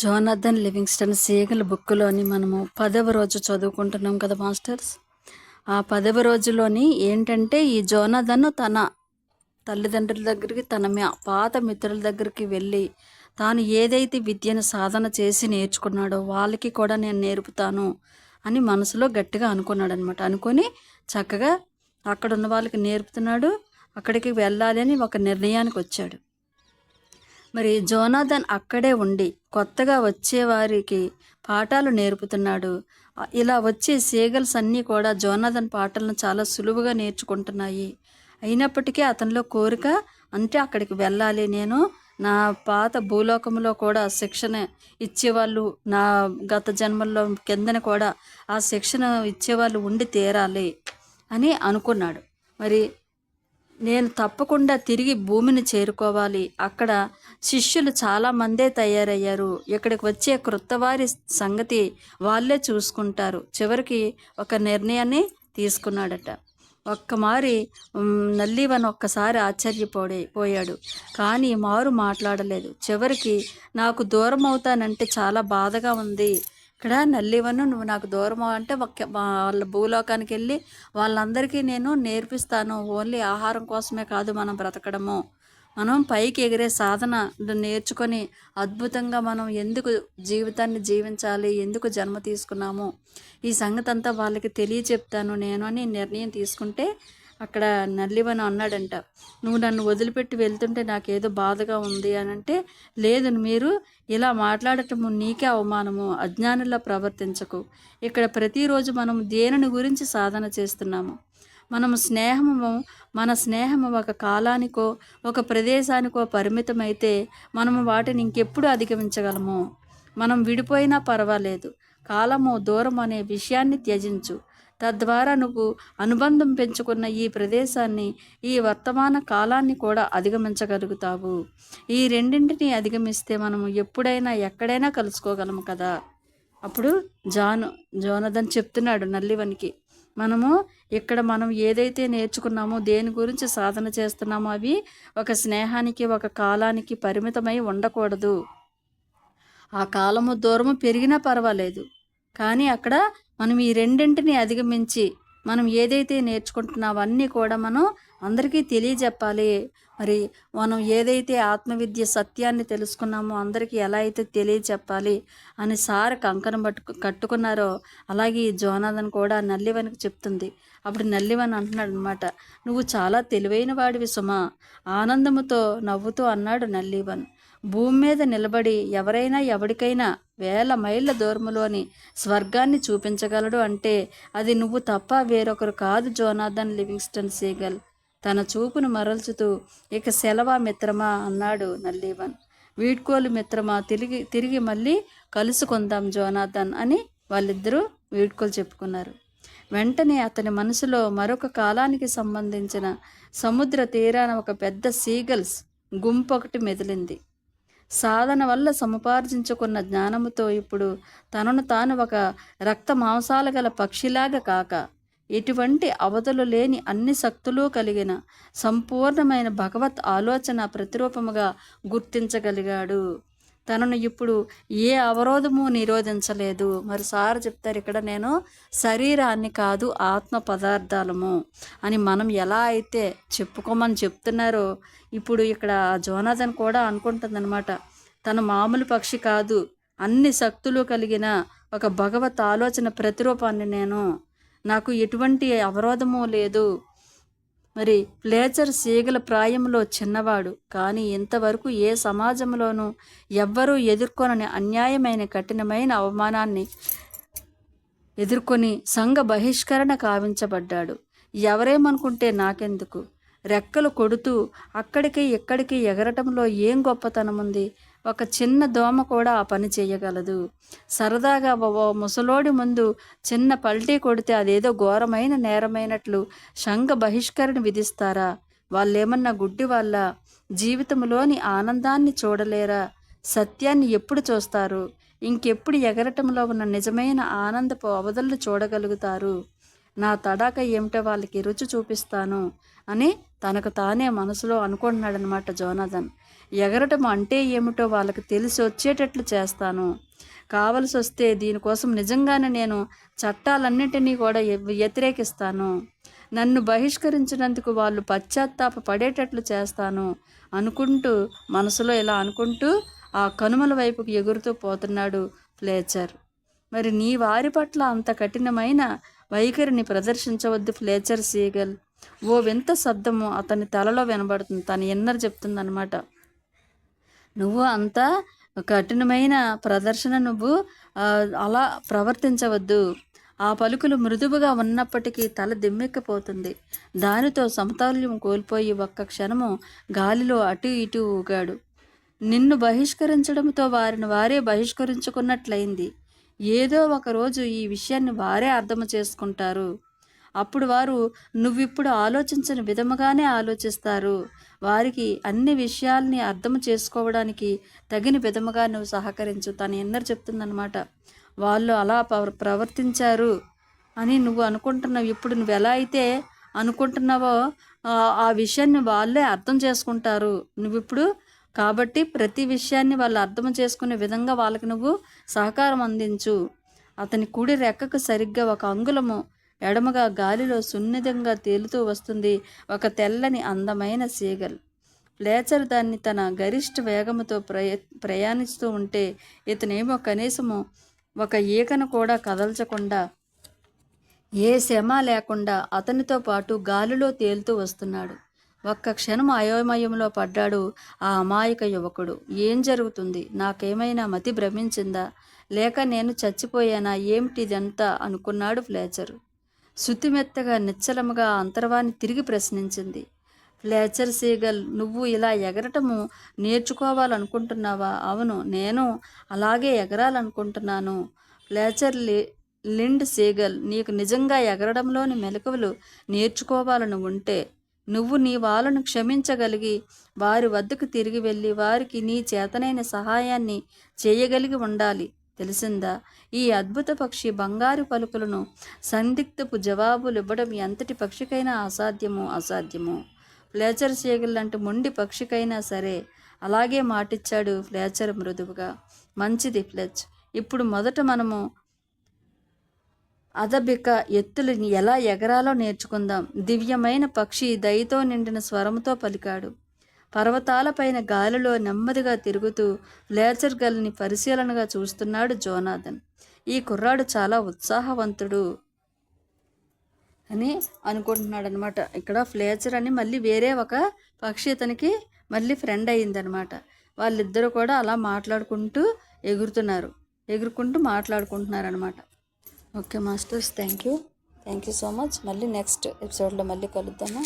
Jonathan Livingstone సీగల బుక్లోని మనము పదవ రోజు చదువుకుంటున్నాం కదా మాస్టర్స్? ఆ పదవ రోజులోని ఏంటంటే ఈ జోనాథన్ తన తల్లిదండ్రుల దగ్గరికి తన పాత మిత్రుల దగ్గరికి వెళ్ళి తాను ఏదైతే విద్యను సాధన చేసి నేర్చుకున్నాడో వాళ్ళకి కూడా నేను నేర్పుతాను అని మనసులో గట్టిగా అనుకున్నాడు అనమాట అనుకొని చక్కగా అక్కడ ఉన్న వాళ్ళకి నేర్పుతున్నాడు అక్కడికి వెళ్ళాలి అని ఒక నిర్ణయానికి వచ్చాడు. మరి జోనాథన్ అక్కడే ఉండి కొత్తగా వచ్చే వారికి పాఠాలు నేర్పుతున్నాడు. ఇలా వచ్చే సేగల్స్ అన్నీ కూడా జోనాథన్ పాటలను చాలా సులువుగా నేర్చుకుంటున్నాయి. అయినప్పటికీ అతనిలో కోరిక అంటే అక్కడికి వెళ్ళాలి నేను నా పాత భూలోకంలో కూడా శిక్షణ ఇచ్చేవాళ్ళు నా గత జన్మల్లో కిందన కూడా ఆ శిక్షణ ఇచ్చేవాళ్ళు ఉండి తీరాలి అని అనుకున్నాడు. మరి నేను తప్పకుండా తిరిగి భూమిని చేరుకోవాలి. అక్కడ శిష్యులు చాలా మందే తయారయ్యారు. ఇక్కడికి వచ్చే క్రొత్తవారి సంగతి వాళ్ళే చూసుకుంటారు. చివరికి ఒక నిర్ణయాన్ని తీసుకున్నాడట. ఒక్కమారి నల్లివన్ ఒక్కసారి ఆశ్చర్యపోడే పోయాడు. కానీ మారు మాట్లాడలేదు. చివరికి నాకు దూరం అవుతానంటే చాలా బాధగా ఉంది. ఇక్కడ నల్లివను నువ్వు నాకు దూరం అంటే వాళ్ళ భూలోకానికి వెళ్ళి వాళ్ళందరికీ నేను నేర్పిస్తాను. ఓన్లీ ఆహారం కోసమే కాదు మనం బ్రతకడము. మనం పైకి ఎగిరే సాధన నేర్చుకొని అద్భుతంగా మనం ఎందుకు జీవితాన్ని జీవించాలి ఎందుకు జన్మ తీసుకున్నాము? ఈ సంగతి అంతా వాళ్ళకి తెలియచెప్తాను నేను అని నిర్ణయం తీసుకుంటే అక్కడ నల్లివన అన్నాడంట నువ్వు నన్ను వదిలిపెట్టి వెళ్తుంటే నాకేదో బాధగా ఉంది అని అంటే లేదు మీరు ఇలా మాట్లాడటం నీకే అవమానము అజ్ఞానులా ప్రవర్తించకు. ఇక్కడ ప్రతిరోజు మనం దేనిని గురించి సాధన చేస్తున్నాము? మనము స్నేహము మన స్నేహము ఒక కాలానికో ఒక ప్రదేశానికో పరిమితమైతే మనము వాటిని ఇంకెప్పుడు అధిగమించగలము? మనం విడిపోయినా పర్వాలేదు. కాలము దూరం అనే విషయాన్ని త్యజించు. తద్వారా నువ్వు అనుబంధం పెంచుకున్న ఈ ప్రదేశాన్ని ఈ వర్తమాన కాలాన్ని కూడా అధిగమించగలుగుతావు. ఈ రెండింటిని అధిగమిస్తే మనము ఎప్పుడైనా ఎక్కడైనా కలుసుకోగలము కదా. అప్పుడు జాను జోనదన్ చెప్తున్నాడు నల్లివనికి మనము ఇక్కడ మనం ఏదైతే నేర్చుకున్నామో దేని గురించి సాధన చేస్తున్నామో అవి ఒక స్నేహానికి ఒక కాలానికి పరిమితమై ఉండకూడదు. ఆ కాలము దూరము పెరిగినా పర్వాలేదు. కానీ అక్కడ మనం ఈ రెండింటిని అధిగమించి మనం ఏదైతే నేర్చుకుంటున్నామో అన్నీ కూడా మనం అందరికీ తెలియజెప్పాలి. మరి మనం ఏదైతే ఆత్మవిద్య సత్యాన్ని తెలుసుకున్నామో అందరికీ ఎలా అయితే తెలియజెప్పాలి అని సార్ కంకణం పట్టుకు కట్టుకున్నారో అలాగే ఈ జోనాథన్ కూడా నల్లివనికి చెప్తుంది. అప్పుడు నల్లివన్ అంటున్నాడు అనమాట నువ్వు చాలా తెలివైన వాడివి సుమా. ఆనందముతో నవ్వుతూ అన్నాడు నల్లివన్. భూమి మీద నిలబడి ఎవరైనా ఎవరికైనా వేల మైళ్ళ దూరములోని స్వర్గాన్ని చూపించగలడు అంటే అది నువ్వు తప్ప వేరొకరు కాదు జోనాథన్ లివింగ్స్టన్ సీగల్. తన చూపును మరల్చుతూ ఇక సెలవా మిత్రమా అన్నాడు నల్లీవన్. వీడ్కోలు మిత్రమా తిరిగి తిరిగి మళ్ళీ కలుసుకుందాం జోనాథన్ అని వాళ్ళిద్దరూ వీడ్కోలు చెప్పుకున్నారు. వెంటనే అతని మనసులో మరొక కాలానికి సంబంధించిన సముద్ర తీరాన ఒక పెద్ద సీగల్స్ గుంపు ఒకటి మెదిలింది. సాధన వల్ల సముపార్జించుకున్న జ్ఞానముతో ఇప్పుడు తనను తాను ఒక రక్త మాంసాలు గల పక్షిలాగా కాక ఎటువంటి అవధులు లేని అన్ని శక్తులు కలిగిన సంపూర్ణమైన భగవత్ ఆలోచన ప్రతిరూపముగా గుర్తించగలిగాడు. తనను ఇప్పుడు ఏ అవరోధము నిరోధించలేదు. మరి సార్ చెప్తారు ఇక్కడ నేను శరీరాన్ని కాదు ఆత్మ పదార్థాలము అని మనం ఎలా అయితే చెప్పుకోమని చెప్తున్నారో ఇప్పుడు ఇక్కడ జోనాథన్ కూడా అనుకుంటుందన్నమాట తన మామూలు పక్షి కాదు అన్ని శక్తులు కలిగిన ఒక భగవత్ ఆలోచన ప్రతిరూపాన్ని నేను నాకు ఎటువంటి అవరోధము లేదు మరి ప్లేచర్ సీగల ప్రాయంలో చిన్నవాడు కానీ ఇంతవరకు ఏ సమాజంలోనూ ఎవ్వరూ ఎదుర్కొనని అన్యాయమైన కఠినమైన అవమానాన్ని ఎదుర్కొని సంఘ బహిష్కరణ కావించబడ్డాడు. ఎవరేమనుకుంటే నాకెందుకు? రెక్కలు కొడుతూ అక్కడికి ఇక్కడికి ఎగరటంలో ఏం గొప్పతనం ఉంది ఒక చిన్న దోమ కూడా ఆ పని చేయగలదు. సరదాగా ఓ ముసలోడి ముందు చిన్న పల్టీ కొడితే అదేదో ఘోరమైన నేరమైనట్లు సంఘ బహిష్కరణ విధిస్తారా? వాళ్ళేమన్నా గుడ్డి వాళ్ళ జీవితంలోని ఆనందాన్ని చూడలేరా? సత్యాన్ని ఎప్పుడు చూస్తారు? ఇంకెప్పుడు ఎగరటంలో ఉన్న నిజమైన ఆనందపు అవధులను చూడగలుగుతారు? నా తడాక ఏమిటో వాళ్ళకి రుచి చూపిస్తాను అని తనకు తానే మనసులో అనుకుంటున్నాడనమాట జోనాథన్. ఎగరటం అంటే ఏమిటో వాళ్ళకి తెలిసి వచ్చేటట్లు చేస్తాను. కావలసి వస్తే దీనికోసం నిజంగానే నేను చట్టాలన్నింటినీ కూడా వ్యతిరేకిస్తాను. నన్ను బహిష్కరించినందుకు వాళ్ళు పశ్చాత్తాప పడేటట్లు చేస్తాను అనుకుంటూ మనసులో ఇలా అనుకుంటూ ఆ కనుమల వైపుకు ఎగురుతూ పోతున్నాడు ఫ్లేచర్ మరి నీ వారి పట్ల అంత కఠినమైన వైఖరిని ప్రదర్శించవద్దు ఫ్లేచర్ సీగల్ ఓ వింత శబ్దము అతని తలలో వినబడుతుంది. తన ఇన్నర్ చెప్తుందనమాట నువ్వు అంత కఠినమైన ప్రదర్శన నువ్వు అలా ప్రవర్తించవద్దు. ఆ పలుకులు మృదువుగా ఉన్నప్పటికీ తల దిమ్మెక్కిపోతుంది. దానితో సమతౌల్యం కోల్పోయి ఒక్క క్షణము గాలిలో అటు ఇటు ఊగాడు. నిన్ను బహిష్కరించడంతో వారిని వారే బహిష్కరించుకున్నట్లయింది. ఏదో ఒకరోజు ఈ విషయాన్ని వారే అర్థం చేసుకుంటారు. అప్పుడు వారు నువ్విప్పుడు ఆలోచించిన విధముగానే ఆలోచిస్తారు. వారికి అన్ని విషయాల్ని అర్థం చేసుకోవడానికి తగిన విధముగా నువ్వు సహకరించు తను ఎన్నరు చెప్తుందనమాట వాళ్ళు అలా ప్రవర్తించారు అని నువ్వు అనుకుంటున్నావు. ఇప్పుడు నువ్వు ఎలా అయితే అనుకుంటున్నావో ఆ- ఆ విషయాన్ని వాళ్ళే అర్థం చేసుకుంటారు. నువ్వు ఇప్పుడు కాబట్టి ప్రతి విషయాన్ని వాళ్ళు అర్థం చేసుకునే విధంగా వాళ్ళకి నువ్వు సహకారం అందించు. అతని కుడి రెక్కకు సరిగ్గా ఒక అంగుళము ఎడమగా గాలిలో సున్నితంగా తేలుతూ వస్తుంది. ఒక తెల్లని అందమైన సీగల్. ఫ్లేచర్ దాన్ని తన గరిష్ట వేగముతో ప్రయ ప్రయాణిస్తూ ఉంటే ఇతనేమో కనీసము ఒక ఈకను కూడా కదల్చకుండా ఏ శమ లేకుండా అతనితో పాటు గాలిలో తేలుతూ వస్తున్నాడు. ఒక్క క్షణం అయోమయంలో పడ్డాడు ఆ అమాయక యువకుడు. ఏం జరుగుతుంది? నాకేమైనా మతి భ్రమించిందా? లేక నేను చచ్చిపోయానా? ఏమిటిదంతా? అనుకున్నాడు ఫ్లేచర్. శుతిమెత్తగా నిశ్చలముగా అంతర్వాన్ని తిరిగి ప్రశ్నించింది. ఫ్లేచర్ సీగల్ నువ్వు ఇలా ఎగరటము నేర్చుకోవాలనుకుంటున్నావా? అవును నేను అలాగే ఎగరాలనుకుంటున్నాను. ఫ్లేచర్ లి లిండ్ సీగల్ నీకు నిజంగా ఎగరడంలోని మెలకువలు నేర్చుకోవాలని ఉంటే నువ్వు నీ వాళ్ళను క్షమించగలిగి వారి వద్దకు తిరిగి వెళ్ళి వారికి నీ చేతనైన సహాయాన్ని చేయగలిగి ఉండాలి. తెలిసిందా? ఈ అద్భుత పక్షి బంగారు పలుకులను సందిగ్ధపు జవాబులు ఇవ్వడం ఎంతటి పక్షికైనా అసాధ్యము అసాధ్యము. ఫ్లేచర్ సీగల్ లాంటి మొండి పక్షికైనా సరే అలాగే మాటిచ్చాడు ఫ్లేచర్ మృదువుగా. మంచిది ఫ్లెచ్. ఇప్పుడు మొదట మనము అదబిక ఎత్తులు ఎలా ఎగరాలో నేర్చుకుందాం. దివ్యమైన పక్షి దయతో నిండిన స్వరంతో పలికాడు. పర్వతాలపైన గాలిలో నెమ్మదిగా తిరుగుతూ లేచర్ గల్ని పరిశీలనగా చూస్తున్నాడు జోనాథన్. ఈ కుర్రాడు చాలా ఉత్సాహవంతుడు అని అనుకుంటున్నాడు అనమాట ఇక్కడ ఫ్లేచర్ అని మళ్ళీ వేరే ఒక పక్షి అతనికి మళ్ళీ ఫ్రెండ్ అయ్యిందనమాట వాళ్ళిద్దరూ కూడా అలా మాట్లాడుకుంటూ ఎగురుతున్నారు. ఎగురుకుంటూ మాట్లాడుకుంటున్నారు అనమాట okay masters thank you thank you so much మళ్ళీ నెక్స్ట్ ఎపిసోడ్లో మళ్ళీ కలుద్దాము?